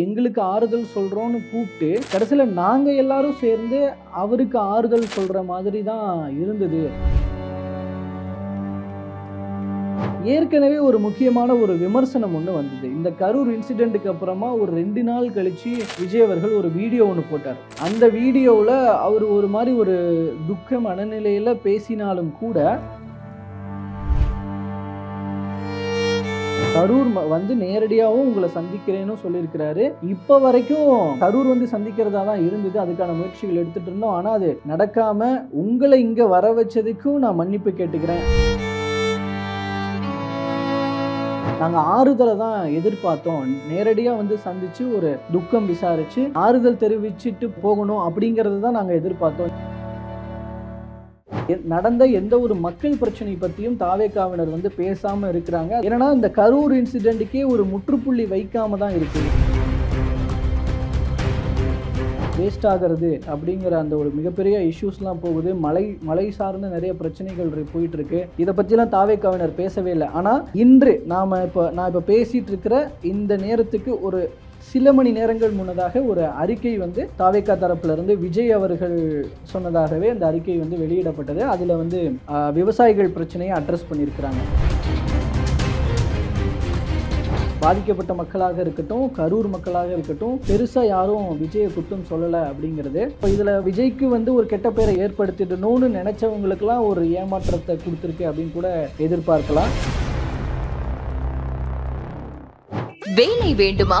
எங்களுக்கு ஆறுதல் சொல்றோம்னு கூப்பிட்டு கடைசியில் நாங்க எல்லாரும் சேர்ந்து அவருக்கு ஆறுதல் சொல்ற மாதிரி தான் இருந்தது. ஏற்கனவே ஒரு முக்கியமான ஒரு விமர்சனம் ஒன்று வந்தது. இந்த கரூர் இன்சிடென்ட்டுக்கு அப்புறமா ஒரு ரெண்டு நாள் கழிச்சு விஜய் அவர்கள் ஒரு வீடியோ ஒன்று போட்டார். அந்த வீடியோவில் அவர் ஒரு மாதிரி ஒரு துக்க மனநிலையில் பேசினாலும் கூட கரூர் ம- வந்து நேரடியாகவும் உங்களை சந்திக்கிறேன்னு சொல்லியிருக்கிறாரு. இப்போ வரைக்கும் கரூர் வந்து சந்திக்கிறதா தான் இருந்தது. அதுக்கான முயற்சிகள் எடுத்துட்டு இருந்தோம். ஆனால் அது நடக்காம உங்களை இங்கே வர வச்சதுக்கும் நான் மன்னிப்பு கேட்டுக்கிறேன். நாங்கள் ஆறுதலை தான் எதிர்பார்த்தோம். நேரடியாக வந்து சந்திச்சு ஒரு துக்கம் விசாரிச்சு ஆறுதல் தெரிவிச்சுட்டு போகணும் அப்படிங்கிறது தான் நாங்கள் எதிர்பார்த்தோம். நடந்த எந்த ஒரு மக்கள் பிரச்சனை பற்றியும் தாவேக்காவினர் வந்து பேசாம இருக்கிறாங்க. ஏன்னா இந்த கரூர் இன்சிடென்ட்டுக்கே ஒரு முற்றுப்புள்ளி வைக்காம தான் இருக்குது வேஸ்ட் ஆகிறது அப்படிங்கிற அந்த ஒரு மிகப்பெரிய இஷ்யூஸ்லாம் போகுது. மலை மலை சார்ந்த நிறைய பிரச்சனைகள் போயிட்டு இருக்கு இதை பற்றிலாம் தாவேக்காவினர் பேசவே இல்லை. ஆனால் இன்று நாம் இப்போ நான் இப்போ பேசிகிட்டு இருக்கிற இந்த நேரத்துக்கு ஒரு சில மணி நேரங்கள் முன்னதாக ஒரு அறிக்கை வந்து தாவேக்கா தரப்பிலிருந்து விஜய் அவர்கள் சொன்னதாகவே அந்த அறிக்கை வந்து வெளியிடப்பட்டது. அதில் வந்து விவசாயிகள் பிரச்சனையை அட்ரஸ் பண்ணியிருக்கிறாங்க. பாதிக்கப்பட்ட மக்களாக இருக்கட்டும் கரூர் மக்களாக இருக்கட்டும் பெருசாக யாரும் விஜயை குற்றம் சொல்லலை அப்படிங்கிறது. இப்போ இதில் விஜய்க்கு வந்து ஒரு கெட்ட பேரை ஏற்படுத்திடணும்னு நினச்சவங்களுக்கெல்லாம் ஒரு ஏமாற்றத்தை கொடுத்துருக்கு அப்படின்னு கூட எதிர்பார்க்கலாம். வேலை வேண்டுமா?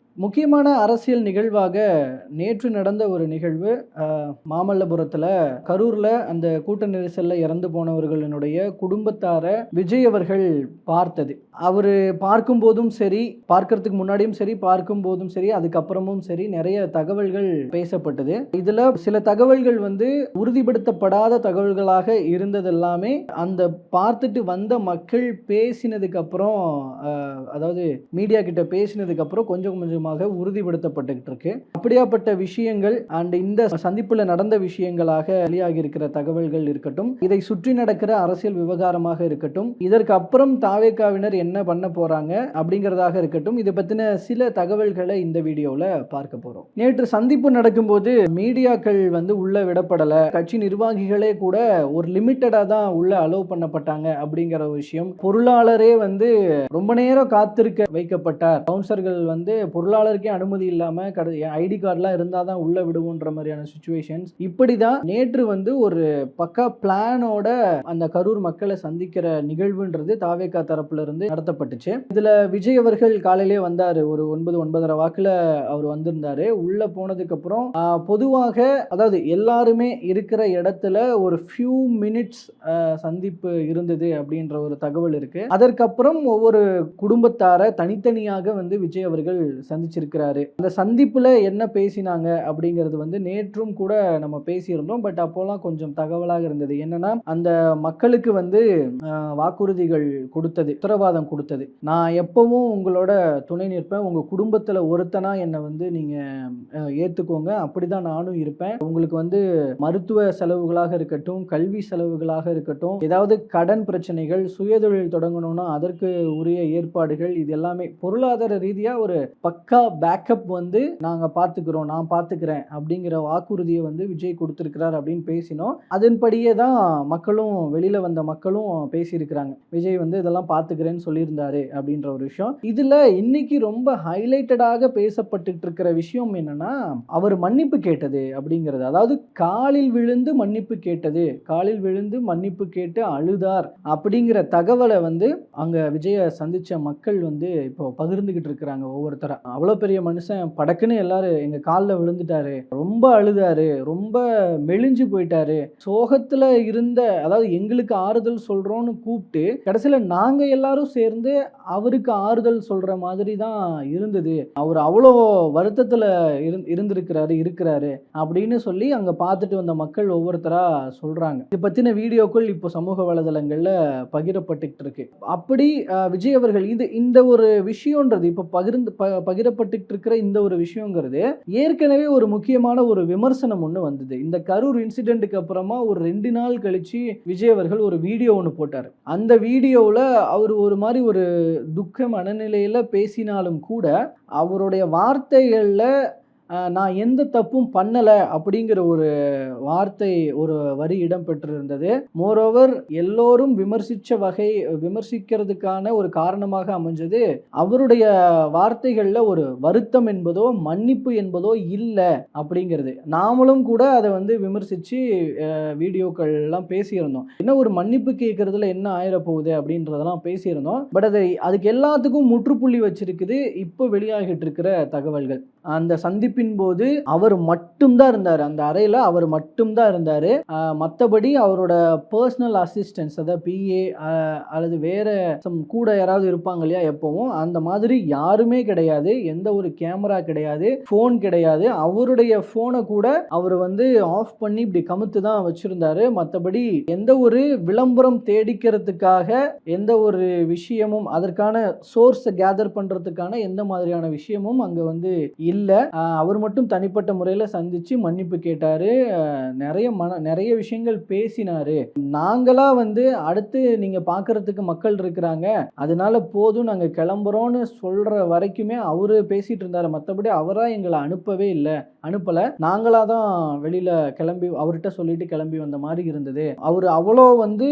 முக்கியமான அரசியல் நிகழ்வாக நேற்று நடந்த ஒரு நிகழ்வு மாமல்லபுரத்தில் கரூரில் அந்த கூட்ட நெரிசலில் இறந்து போனவர்களினுடைய குடும்பத்தாரை விஜய் அவர்கள் பார்த்தது. அவர் பார்க்கும்போதும் சரி பார்க்கறதுக்கு முன்னாடியும் சரி பார்க்கும்போதும் சரி அதுக்கப்புறமும் சரி நிறைய தகவல்கள் பேசப்பட்டது. இதில் சில தகவல்கள் வந்து உறுதிப்படுத்தப்படாத தகவல்களாக இருந்ததெல்லாமே அந்த பார்த்துட்டு வந்த மக்கள் பேசினதுக்கப்புறம் அதாவது மீடியா கிட்ட பேசினதுக்கப்புறம் கொஞ்சம் கொஞ்சம் கொஞ்சமாக உறுதிப்படுத்தப்பட்டுக்கிட்டு இருக்கு அப்படியாப்பட்ட விஷயங்கள் அண்ட் இந்த சந்திப்புல நடந்த விஷயங்களாக வெளியாகி இருக்கிற தகவல்கள் இருக்கட்டும் இதை சுற்றி நடக்கிற அரசியல் விவகாரமாக இருக்கட்டும் இதற்கு அப்புறம் தாவேக்காவினர் என்ன பண்ண போறாங்க அப்படிங்கிறதாக இருக்கட்டும் இதை பத்தின சில தகவல்களை இந்த வீடியோல பார்க்க போறோம். நேற்று சந்திப்பு நடக்கும்போது மீடியாக்கள் வந்து உள்ள விடப்படல. கட்சி நிர்வாகிகளே கூட ஒரு லிமிட்டடா தான் உள்ள அலோவ் பண்ணப்பட்டாங்க அப்படிங்கிற விஷயம் பொருளாளரே வந்து ரொம்ப நேரம் காத்திருக்க வைக்கப்பட்டார். கவுன்சர்கள் வந்து பொருளாளருக்கே அனுமதி இல்லாம ஐடி கார்டெலாம் இருந்தால் தான் உள்ள விடுவோன்ற மாதிரியான சுச்சுவேஷன்ஸ் இப்படி தான் நேற்று வந்து ஒரு பக்கா பிளானோட அந்த கரூர் மக்களை சந்திக்கிற நிகழ்வுன்றது தாவேக்கா தரப்புல இருந்து நடத்தப்பட்டுச்சு. இதுல விஜய் அவர்கள் காலையிலே வந்தாரு. ஒரு ஒன்பது ஒன்பதரை வாக்குல அவர் வந்திருந்தாரு. உள்ள போனதுக்கு அப்புறம் பொதுவாக அதாவது எல்லாருமே இருக்கிற இடத்துல ஒரு ஃபியூ மினிட்ஸ் சந்திப்பு இருந்தது அப்படின்ற ஒரு தகவல் இருக்கு. அதற்கப்புறம் ஒவ்வொரு குடும்பத்தாரை தனித்தனியாக வந்து விஜய் அவர்கள் சந்திச்சிருக்கிறாரு. அந்த சந்திப்புல என்ன பேசினாங்க அப்படிங்கிறது வந்து நேற்றும் கூட நம்ம பேசியிருந்தோம். பட் அப்போலாம் கொஞ்சம் தகவலாக இருந்தது. என்னன்னா அந்த மக்களுக்கு வந்து வாக்குறுதிகள் கொடுத்தது உத்தரவாதம் கொடுத்தது. நான் எப்பவும் உங்களோட துணை நிற்பேன். உங்க குடும்பத்துல ஒருத்தனா என்னை வந்து நீங்க ஏற்றுக்கோங்க ஏத்துக்கோங்க. அப்படிதான் நானும் இருப்பேன். உங்களுக்கு வந்து மருத்துவ செலவுகளாக இருக்கட்டும் கல்வி செலவுகளாக இருக்கட்டும் ஏதாவது கடன் பிரச்சனைகள் சுயதொழில் தொடங்கணும்னா அதற்கு உரிய ஏற்பாடுகள் இது எல்லாமே பொருளாதார ரீதியா ஒரு பக்க பேக்கப் வந்து நாங்கள் பார்த்துக்கிறோம் நான் பார்த்துக்கிறேன் அப்படிங்கிற வாக்குறுதியை வந்து விஜய் கொடுத்துருக்கிறார் அப்படின்னு பேசினோம். அதன்படியே தான் மக்களும் வெளியில் வந்த மக்களும் பேசியிருக்கிறாங்க. விஜய் வந்து இதெல்லாம் பார்த்துக்கிறேன்னு சொல்லியிருந்தாரு அப்படின்ற ஒரு விஷயம். இதில் இன்னைக்கு ரொம்ப ஹைலைட்டடாக பேசப்பட்டு இருக்கிற விஷயம் என்னன்னா அவர் மன்னிப்பு கேட்டது அப்படிங்கிறது. அதாவது காலில் விழுந்து மன்னிப்பு கேட்டது காலில் விழுந்து மன்னிப்பு கேட்டு அழுதார் அப்படிங்கிற தகவலை வந்து அங்க விஜய சந்திச்ச மக்கள் வந்து இப்போ பகிர்ந்துகிட்டு இருக்கிறாங்க ஒவ்வொருத்தரா. அவ்வளோ பெரிய மனுஷன் படக்குன்னு எல்லாரும் எங்கள் காலில் விழுந்துட்டாரு. ரொம்ப அழுதாரு. ரொம்ப மெலிஞ்சு போயிட்டாரு. சோகத்தில் இருந்த அதாவது எங்களுக்கு ஆறுதல் சொல்கிறோன்னு கூப்பிட்டு கடைசியில் நாங்கள் எல்லாரும் சேர்ந்து அவருக்கு ஆறுதல் சொல்கிற மாதிரி தான் இருந்தது. அவர் அவ்வளோ வருத்தத்தில் இருந் இருந்திருக்கிறாரு இருக்கிறாரு அப்படின்னு சொல்லி அங்கே பார்த்துட்டு வந்த மக்கள் ஒவ்வொருத்தராக சொல்கிறாங்க இது பற்றின வீடியோக்கள் இப்போ சமூக வலைதளங்களில் பகிரப்பட்டுக்கிட்டு இருக்கு. அப்படி விஜய் அவர்கள் இது இந்த ஒரு விஷயன்றது இப்போ பகிர்ந்து ப பகிரப்பட்டுக்கிட்டு இருக்கிற இந்த ஒரு விஷயங்கிறது ஏற்கனவே ஒரு முக்கியமான ஒரு விமர்சனம் ஒன்று வந்தது. இந்த கரூர் இன்சிடென்ட்டுக்கு அப்புறமா ஒரு ரெண்டு நாள் கழிச்சு விஜய் அவர்கள் ஒரு வீடியோ ஒன்று போட்டார். அந்த வீடியோவில் அவர் ஒரு மாதிரி ஒரு துக்க மனநிலையில் பேசினாலும் கூட அவருடைய வார்த்தைகளில் நான் எந்த தப்பும் பண்ணலை அப்படிங்கிற ஒரு வார்த்தை ஒரு வரி இடம்பெற்றிருந்தது. மோரோவர் எல்லோரும் விமர்சித்த வகை விமர்சிக்கிறதுக்கான ஒரு காரணமாக அமைஞ்சது. அவருடைய வார்த்தைகளில் ஒரு வருத்தம் என்பதோ மன்னிப்பு என்பதோ இல்லை அப்படிங்கிறது. நாமளும் கூட அதை வந்து விமர்சித்து வீடியோக்கள்லாம் பேசியிருந்தோம். என்ன ஒரு மன்னிப்பு கேட்கறதுல என்ன ஆயிரப்போகுது அப்படின்றதெல்லாம் பேசியிருந்தோம். பட் அதை அதுக்கு எல்லாத்துக்கும் முற்றுப்புள்ளி வச்சிருக்குது இப்போ வெளியாகிட்டு இருக்கிற தகவல்கள். அந்த சந்திப்பு சந்திப்பின் போது அவர் மட்டும்தான் இருந்தார். அந்த அறையில் அவர் மட்டும்தான் இருந்தார். மற்றபடி அவரோட பர்சனல் அசிஸ்டன்ஸ் அதாவது பிஏ அல்லது வேறு கூட யாராவது இருப்பாங்க இல்லையா எப்போவும் அந்த மாதிரி யாருமே கிடையாது. எந்த ஒரு கேமரா கிடையாது. ஃபோன் கிடையாது. அவருடைய ஃபோனை கூட அவர் வந்து ஆஃப் பண்ணி இப்படி கமுத்து தான் வச்சுருந்தாரு. மற்றபடி எந்த ஒரு விளம்பரம் தேடிக்கிறதுக்காக எந்த ஒரு விஷயமும் அதற்கான சோர்ஸை கேதர் பண்ணுறதுக்கான எந்த மாதிரியான விஷயமும் அங்கே வந்து இல்லை. அவர் மட்டும் தனிப்பட்ட முறையில் சந்தித்து மன்னிப்பு கேட்டார். நிறைய மன நிறைய விஷயங்கள் பேசினார். நாங்களாக வந்து அடுத்து நீங்கள் பார்க்குறதுக்கு மக்கள் இருக்கிறாங்க. அதனால போதும் நாங்கள் கிளம்புறோன்னு சொல்கிற வரைக்குமே அவர் பேசிகிட்டு இருந்தார். மற்றபடி அவராக எங்களை அனுப்பவே இல்லை அனுப்பலை. நாங்களாக தான் வெளியில் கிளம்பி அவர்கிட்ட சொல்லிட்டு கிளம்பி வந்த மாதிரி இருந்தது. அவர் அவ்வளோ வந்து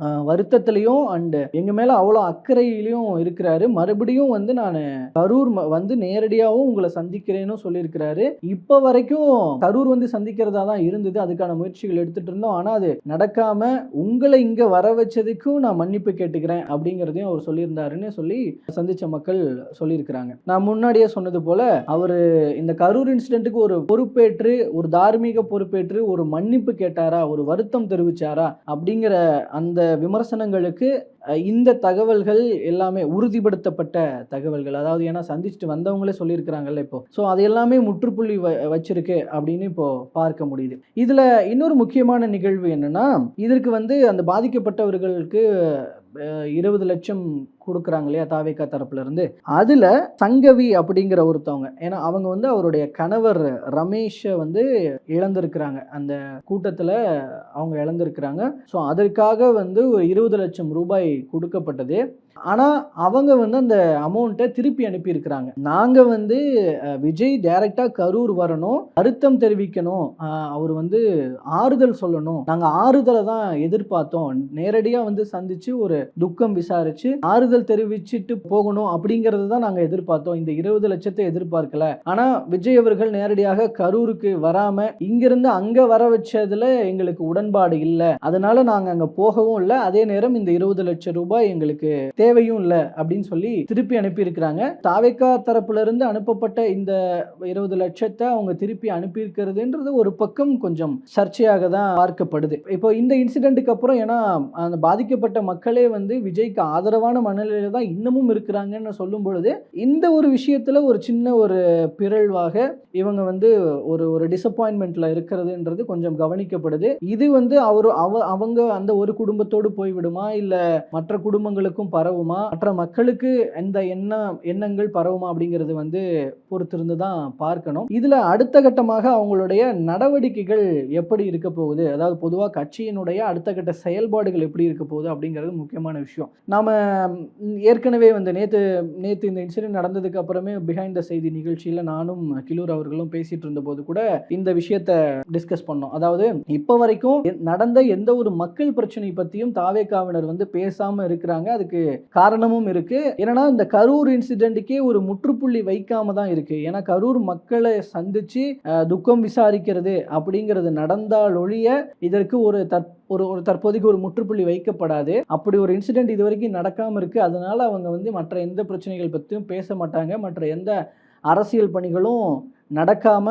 வருத்தத்துலேயும் அண்டு எங்கள் மேலே அவ்வளோ அக்கறையிலையும் இருக்கிறாரு. மறுபடியும் வந்து நான் கரூர் ம- வந்து நேரடியாகவும் உங்களை சந்திக்கிறேன்னு சொல்லியிருக்கிறாரு. இப்போ வரைக்கும் கரூர் வந்து சந்திக்கிறதா தான் இருந்தது. அதுக்கான முயற்சிகள் எடுத்துட்டு இருந்தோம். ஆனால் அது நடக்காம உங்களை இங்கே வர வச்சதுக்கும் நான் மன்னிப்பு கேட்டுக்கிறேன் அப்படிங்கிறதையும் அவர் சொல்லியிருந்தாருன்னு சொல்லி சந்திச்ச மக்கள் சொல்லியிருக்கிறாங்க. நான் முன்னாடியே சொன்னது போல அவர் இந்த கரூர் இன்சிடென்ட்டுக்கு ஒரு பொறுப்பேற்று ஒரு தார்மீக பொறுப்பேற்று ஒரு மன்னிப்பு கேட்டாரா ஒரு வருத்தம் தெரிவிச்சாரா அப்படிங்கிற அந்த விமர்சனங்களுக்கு இந்த தகவல்கள் எல்லாமே உறுதிப்படுத்தப்பட்ட தகவல்கள். அதாவது ஏன்னா சந்திச்சுட்டு வந்தவங்களே சொல்லியிருக்கிறாங்கல்ல இப்போ. ஸோ அது எல்லாமே முற்றுப்புள்ளி வ வச்சிருக்கு அப்படின்னு இப்போ பார்க்க முடியுது. இதில் இன்னொரு முக்கியமான நிகழ்வு என்னன்னா இதற்கு வந்து அந்த பாதிக்கப்பட்டவர்களுக்கு இருபது லட்சம் கொடுக்குறாங்க இல்லையா தாவேக்கா தரப்புலேருந்து. அதில் சங்கவி அப்படிங்கிற ஒருத்தவங்க ஏன்னா அவங்க வந்து அவருடைய கணவர் ரமேஷை வந்து இழந்திருக்கிறாங்க. அந்த கூட்டத்தில் அவங்க இழந்திருக்கிறாங்க. ஸோ அதற்காக வந்து ஒரு இருபது லட்சம் ரூபாய் கொடுக்கப்பட்டது. ஆனால் அவங்க வந்து அந்த அமௌண்ட்டை திருப்பி அனுப்பியிருக்கிறாங்க. நாங்கள் வந்து விஜய் டைரெக்டாக கரூர் வரணும். வருத்தம் தெரிவிக்கணும். அவர் வந்து ஆறுதல் சொல்லணும். நாங்கள் ஆறுதலை தான் எதிர்பார்த்தோம். நேரடியாக வந்து சந்திச்சு ஒரு துக்கம் விசாரிச்சு ஆறுதல் தெரிவிச்சுட்டு போகணும் அப்படிங்கிறது தான் நாங்கள் எதிர்பார்த்தோம். இந்த இருபது லட்சத்தை எதிர்பார்க்கல. ஆனால் விஜய் அவர்கள் நேரடியாக கரூருக்கு வராமல் இங்கிருந்து அங்கே வர வச்சதில் எங்களுக்கு உடன்பாடு இல்லை. அதனால நாங்கள் அங்கே போகவும் இல்லை. அதே நேரம் இந்த இருபது லட்சம் ரூபாய் எங்களுக்கு தேவையும் இல்லை அப்படின்னு சொல்லி திருப்பி அனுப்பியிருக்கிறாங்க. தாவேக்கா தரப்புலேருந்து அனுப்பப்பட்ட இந்த இருபது லட்சத்தை அவங்க திருப்பி அனுப்பியிருக்கிறதுன்றது ஒரு பக்கம் கொஞ்சம் சர்ச்சையாக தான் பார்க்கப்படுது. இப்போ இந்த இன்சிடெண்ட்டுக்கு அப்புறம் ஏன்னா அந்த பாதிக்கப்பட்ட மக்களே வந்து விஜய்க்கு ஆதரவான மனநிலையில தான் இன்னமும் இருக்கிறாங்கன்னு சொல்லும் பொழுது இந்த ஒரு விஷயத்துல ஒரு சின்ன ஒரு பிறழ்வாக இவங்க வந்து ஒரு ஒரு டிசப்பாயின்மெண்ட்ல இருக்கிறதுன்றது கொஞ்சம் கவனிக்கப்படுது. இது வந்து அவர் அவ அவங்க அந்த ஒரு குடும்பத்தோடு போய்விடுமா? இல்ல மற்ற குடும்பங்களுக்கும் பரவுமா? மற்ற மக்களுக்கு எந்த எண்ண எண்ணங்கள் பரவுமா அப்படிங்கிறது வந்து பொறுத்திருந்து தான் பார்க்கணும். இதில் அடுத்த கட்டமாக அவங்களுடைய நடவடிக்கைகள் எப்படி இருக்க போகுது? அதாவது பொதுவாக கட்சியினுடைய அடுத்த கட்ட செயல்பாடுகள் எப்படி இருக்க போகுது அப்படிங்கிறது முக்கியமான விஷயம். நாம் ஏற்கனவே வந்து நேற்று நேற்று இந்த இன்சிடென்ட் நடந்ததுக்கு அப்புறமே பிஹைண்ட் த செய்தி நிகழ்ச்சியில் நானும் கிலூர் அவர்களும் பேசிட்டு இருந்தபோது கூட இந்த விஷயத்தை டிஸ்கஸ் பண்ணோம். அதாவது இப்போ வரைக்கும் நடந்த எந்த ஒரு மக்கள் பிரச்சனை பற்றியும் தாவேக்காவினர் வந்து பேசாமல் இருக்கிறாங்க. அதுக்கு காரணமும் இருக்கு. ஏன்னா இந்த கரூர் இன்சிடென்ட்டுக்கே ஒரு முற்றுப்புள்ளி வைக்காம தான் இருக்கு. ஏன்னா கரூர் மக்களை சந்திச்சு துக்கம் விசாரிக்கிறது அப்படிங்கிறது நடந்தால் ஒழிய இதற்கு ஒரு தற் ஒரு ஒரு தற்போதைக்கு ஒரு முற்றுப்புள்ளி வைக்கப்படாது. அப்படி ஒரு இன்சிடென்ட் இது வரைக்கும் நடக்காமல் இருக்குது அதனால் அவங்க வந்து மற்ற எந்த பிரச்சனைகள் பற்றியும் பேச மாட்டாங்க. மற்ற எந்த அரசியல் பணிகளும் நடக்காம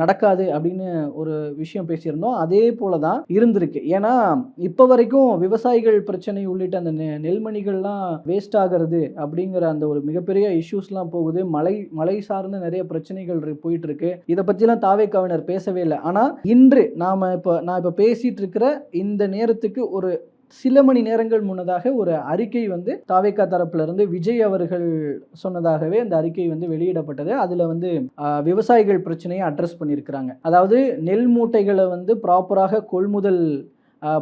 நடக்காது அப்படின்னு ஒரு விஷயம் பேசியிருந்தோம். அதே போல தான் இருந்திருக்கு. ஏன்னா இப்போ வரைக்கும் விவசாயிகள் பிரச்சனை உள்ளிட்ட அந்த நெ நெல்மணிகள்லாம் வேஸ்ட் ஆகிறது அப்படிங்கிற அந்த ஒரு மிகப்பெரிய இஷ்யூஸ்லாம் போகுது. மலை மலை சார்ந்த நிறைய பிரச்சனைகள் போயிட்டு இருக்கு இதை பற்றிலாம் தாவே கவிஞர் பேசவே இல்லை. ஆனால் இன்று நாம் இப்போ நான் இப்போ பேசிகிட்டு இருக்கிற இந்த நேரத்துக்கு ஒரு சில மணி நேரங்கள் முன்னதாக ஒரு அறிக்கை வந்து தாவேக்கா தரப்பிலிருந்து விஜய் அவர்கள் சொன்னதாகவே அந்த அறிக்கை வந்து வெளியிடப்பட்டது. அதில் வந்து விவசாயிகள் பிரச்சனையை அட்ரஸ் பண்ணியிருக்கிறாங்க. அதாவது நெல் மூட்டைகளை வந்து ப்ராப்பராக கொள்முதல்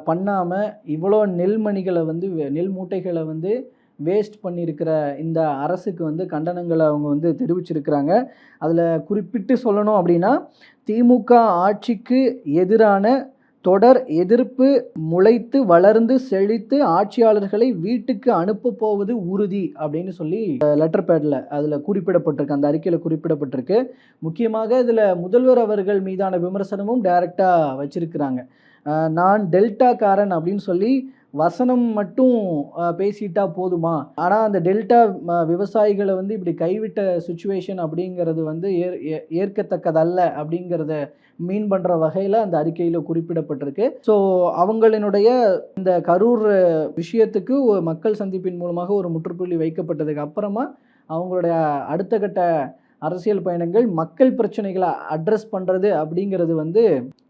பண்ணாமல் இவ்வளோ நெல்மணிகளை வந்து நெல் மூட்டைகளை வந்து வேஸ்ட் பண்ணியிருக்கிற இந்த அரசுக்கு வந்து கண்டனங்களை அவங்க வந்து தெரிவிச்சிருக்கிறாங்க. அதில் குறிப்பிட்டு சொல்லணும் அப்படின்னா திமுக ஆட்சிக்கு எதிரான தொடர் எதிர்ப்பு முளைத்து வளர்ந்து செழித்து ஆட்சியாளர்களை வீட்டுக்கு அனுப்ப போவது உறுதி அப்படின்னு சொல்லி லெட்டர் பேடில் அதில் குறிப்பிடப்பட்டிருக்கு. அந்த அறிக்கையில் குறிப்பிடப்பட்டிருக்கு. முக்கியமாக இதில் முதல்வர் அவர்கள் மீதான விமர்சனமும் டைரெக்டாக வச்சிருக்கிறாங்க. நான் டெல்டாக்காரன் அப்படின்னு சொல்லி வசனம் மட்டும் பேசிட்டா போதுமா? ஆனால் அந்த டெல்டா விவசாயிகளை வந்து இப்படி கைவிட்ட சுச்சுவேஷன் அப்படிங்கிறது வந்து ஏ- ஏற்கத்தக்கதல்ல அப்படிங்கிறத மீன் பண்ணுற வகையில் அந்த அறிக்கையில் குறிப்பிடப்பட்டிருக்கு. ஸோ அவங்களினுடைய இந்த கரூர் விஷயத்துக்கு ஒரு மக்கள் சந்திப்பின் மூலமாக ஒரு முற்றுப்புள்ளி வைக்கப்பட்டதுக்கு அப்புறமா அவங்களுடைய அடுத்த கட்ட அரசியல் பயணங்கள் மக்கள் பிரச்சனைகளை அட்ரஸ் பண்ணுறது அப்படிங்கிறது வந்து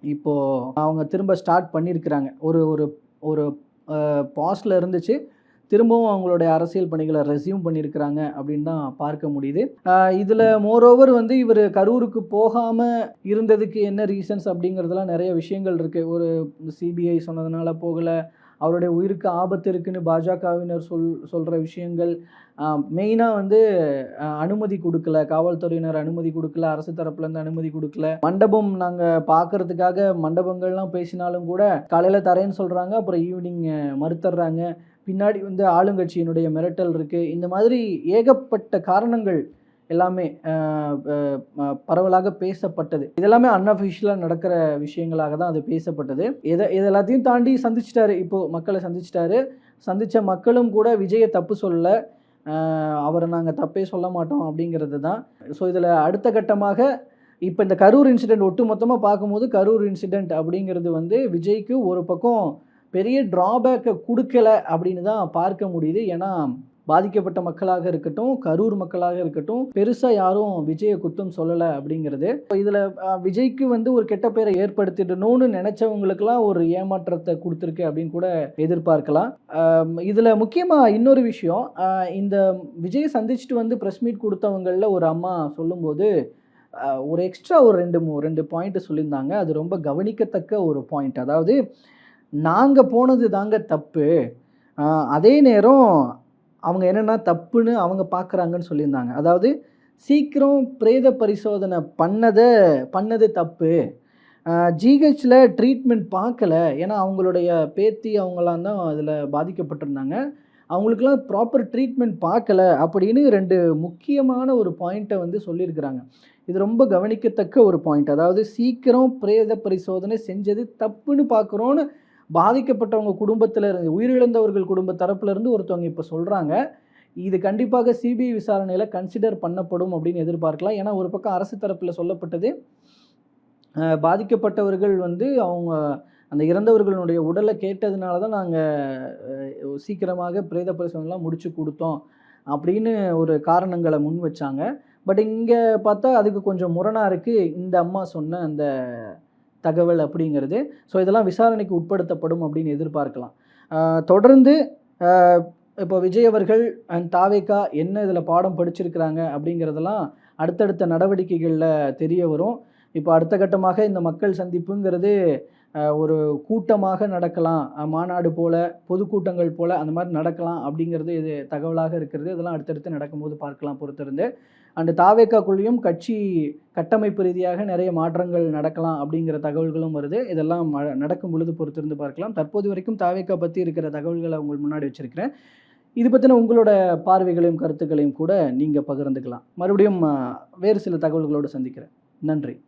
இப்போது அவங்க திரும்ப ஸ்டார்ட் பண்ணியிருக்கிறாங்க. ஒரு ஒரு ஒரு பாஸ்டில் இருந்துச்சு. திரும்பவும் அவங்களுடைய அரசியல் பணிகளை ரெஸ்யூம் பண்ணியிருக்கிறாங்க அப்படின்னு தான் பார்க்க முடியுது. இதில் மோரோவர் வந்து இவர் கரூருக்கு போகாமல் இருந்ததுக்கு என்ன ரீசன்ஸ் அப்படிங்கிறதுலாம் நிறைய விஷயங்கள் இருக்குது ஒரு சிபிஐ சொன்னதுனால போகலை. அவருடைய உயிருக்கு ஆபத்து இருக்குன்னு பாஜகவினர் சொல் சொல்கிற விஷயங்கள் மெயினாக வந்து அனுமதி கொடுக்கல. காவல்துறையினர் அனுமதி கொடுக்கல. அரசு தரப்புலேருந்து அனுமதி கொடுக்கல. மண்டபம் நாங்கள் பார்க்கறதுக்காக மண்டபங்கள்லாம் பேசினாலும் கூட காலையில் தரேன்னு சொல்கிறாங்க அப்புறம் ஈவினிங் மறுத்துடுறாங்க பின்னாடி வந்து ஆளுங்கட்சியினுடைய மிரட்டல் இருக்குது இந்த மாதிரி ஏகப்பட்ட காரணங்கள் எல்லாமே பரவலாக பேசப்பட்டது. இதெல்லாமே அன்அஃபிஷியலாக நடக்கிற விஷயங்களாக தான் அது பேசப்பட்டது. இதை இது எல்லாத்தையும் தாண்டி சந்திச்சிட்டாரு. இப்போது மக்களை சந்திச்சிட்டாரு. சந்தித்த மக்களும் கூட விஜயை தப்பு சொல்லலை. அவரை நாங்கள் தப்பே சொல்ல மாட்டோம் அப்படிங்கிறது தான். ஸோ இதில் அடுத்த கட்டமாக இப்போ இந்த கரூர் இன்சிடெண்ட் ஒட்டு மொத்தமாக பார்க்கும்போது கரூர் இன்சிடெண்ட் அப்படிங்கிறது வந்து விஜய்க்கு ஒரு பக்கம் பெரிய ட்ராபேக்கை கொடுக்கல அப்படின்னு தான் பார்க்க முடியுது. ஏன்னா பாதிக்கப்பட்ட மக்களாக இருக்கட்டும் கரூர் மக்களாக இருக்கட்டும் பெருசாக யாரும் விஜயை குத்தம் சொல்லலை அப்படிங்கிறது. இதில் விஜய்க்கு வந்து ஒரு கெட்ட பேரை ஏற்படுத்திடணும்னு நினச்சவங்களுக்கெல்லாம் ஒரு ஏமாற்றத்தை கொடுத்துருக்கு அப்படின்னு கூட எதிர்பார்க்கலாம். இதில் முக்கியமாக இன்னொரு விஷயம் இந்த விஜய் சந்திச்சுட்டு வந்து ப்ரெஸ் மீட் கொடுத்தவங்களில் ஒரு அம்மா சொல்லும்போது ஒரு எக்ஸ்ட்ரா ஒரு ரெண்டு மூ ரெண்டு பாயிண்ட் சொல்லியிருந்தாங்க. அது ரொம்ப கவனிக்கத்தக்க ஒரு பாயிண்ட் அதாவது நாங்கள் போனது தாங்க தப்பு. அதே நேரம் அவங்க என்னென்னா தப்புன்னு அவங்க பார்க்குறாங்கன்னு சொல்லியிருந்தாங்க. அதாவது சீக்கிரம் பிரேத பரிசோதனை பண்ணதை பண்ணது தப்பு. ஜிஹெச்சில் ட்ரீட்மெண்ட் பார்க்கல. ஏன்னா அவங்களுடைய பேத்தி அவங்களாம் தான் அதில் பாதிக்கப்பட்டிருந்தாங்க. அவங்களுக்கெல்லாம் ப்ராப்பர் ட்ரீட்மெண்ட் பார்க்கல அப்படின்னு ரெண்டு முக்கியமான ஒரு பாயிண்ட்டை வந்து சொல்லியிருக்கிறாங்க. இது ரொம்ப கவனிக்கத்தக்க ஒரு பாயிண்ட் அதாவது சீக்கிரம் பிரேத பரிசோதனை செஞ்சது தப்புன்னு பார்க்குறோன்னு பாதிக்கப்பட்டவங்க குடும்பத்தில் இருந்து உயிரிழந்தவர்கள் குடும்ப தரப்புலேருந்து ஒருத்தவங்க இப்போ சொல்கிறாங்க இது கண்டிப்பாக சிபிஐ விசாரணையில் கன்சிடர் பண்ணப்படும் அப்படின்னு எதிர்பார்க்கலாம். ஏன்னா ஒரு பக்கம் அரசு தரப்பில் சொல்லப்பட்டது பாதிக்கப்பட்டவர்கள் வந்து அவங்க அந்த இறந்தவர்களுடைய உடலை கேட்டதுனால தான் நாங்கள் சீக்கிரமாக பிரேத பரிசோதனைலாம் முடிச்சு கொடுத்தோம் அப்படின்னு ஒரு காரணங்களை முன் வச்சாங்க. பட் இங்கே பார்த்தா அதுக்கு கொஞ்சம் முரணாக இருக்குது இந்த அம்மா சொன்ன அந்த தகவல் அப்படிங்கிறது. ஸோ இதெல்லாம் விசாரணைக்கு உட்படுத்தப்படும் அப்படின்னு எதிர்பார்க்கலாம். தொடர்ந்து இப்போ விஜய் அவர்கள் அண்ட் தாவேக்கா என்ன இதில் பாடம் படிச்சிருக்கிறாங்க அப்படிங்கிறதெல்லாம் அடுத்தடுத்த நடவடிக்கைகளில் தெரிய வரும். இப்போ அடுத்த கட்டமாக இந்த மக்கள் சந்திப்புங்கிறது ஒரு கூட்டமாக நடக்கலாம். மாநாடு போல பொதுக்கூட்டங்கள் போல அந்த மாதிரி நடக்கலாம் அப்படிங்கிறது இது தகவலாக இருக்கிறது. இதெல்லாம் அடுத்தடுத்து நடக்கும்போது பார்க்கலாம் பொறுத்திருந்து. அண்டு தாவேக்காக்குள்ளேயும் கட்சி கட்டமைப்பு ரீதியாக நிறைய மாற்றங்கள் நடக்கலாம் அப்படிங்கிற தகவல்களும் வருது. இதெல்லாம் ம- நடக்கும் பொழுது பொறுத்திருந்து பார்க்கலாம். தற்போது வரைக்கும் தாவேக்கா பற்றி இருக்கிற தகவல்களை உங்கள் முன்னாடி வச்சுருக்கிறேன். இது பற்றின உங்களோட பார்வைகளையும் கருத்துக்களையும் கூட நீங்கள் பகிர்ந்துக்கலாம். மறுபடியும் வேறு சில தகவல்களோடு சந்திக்கிறேன். நன்றி.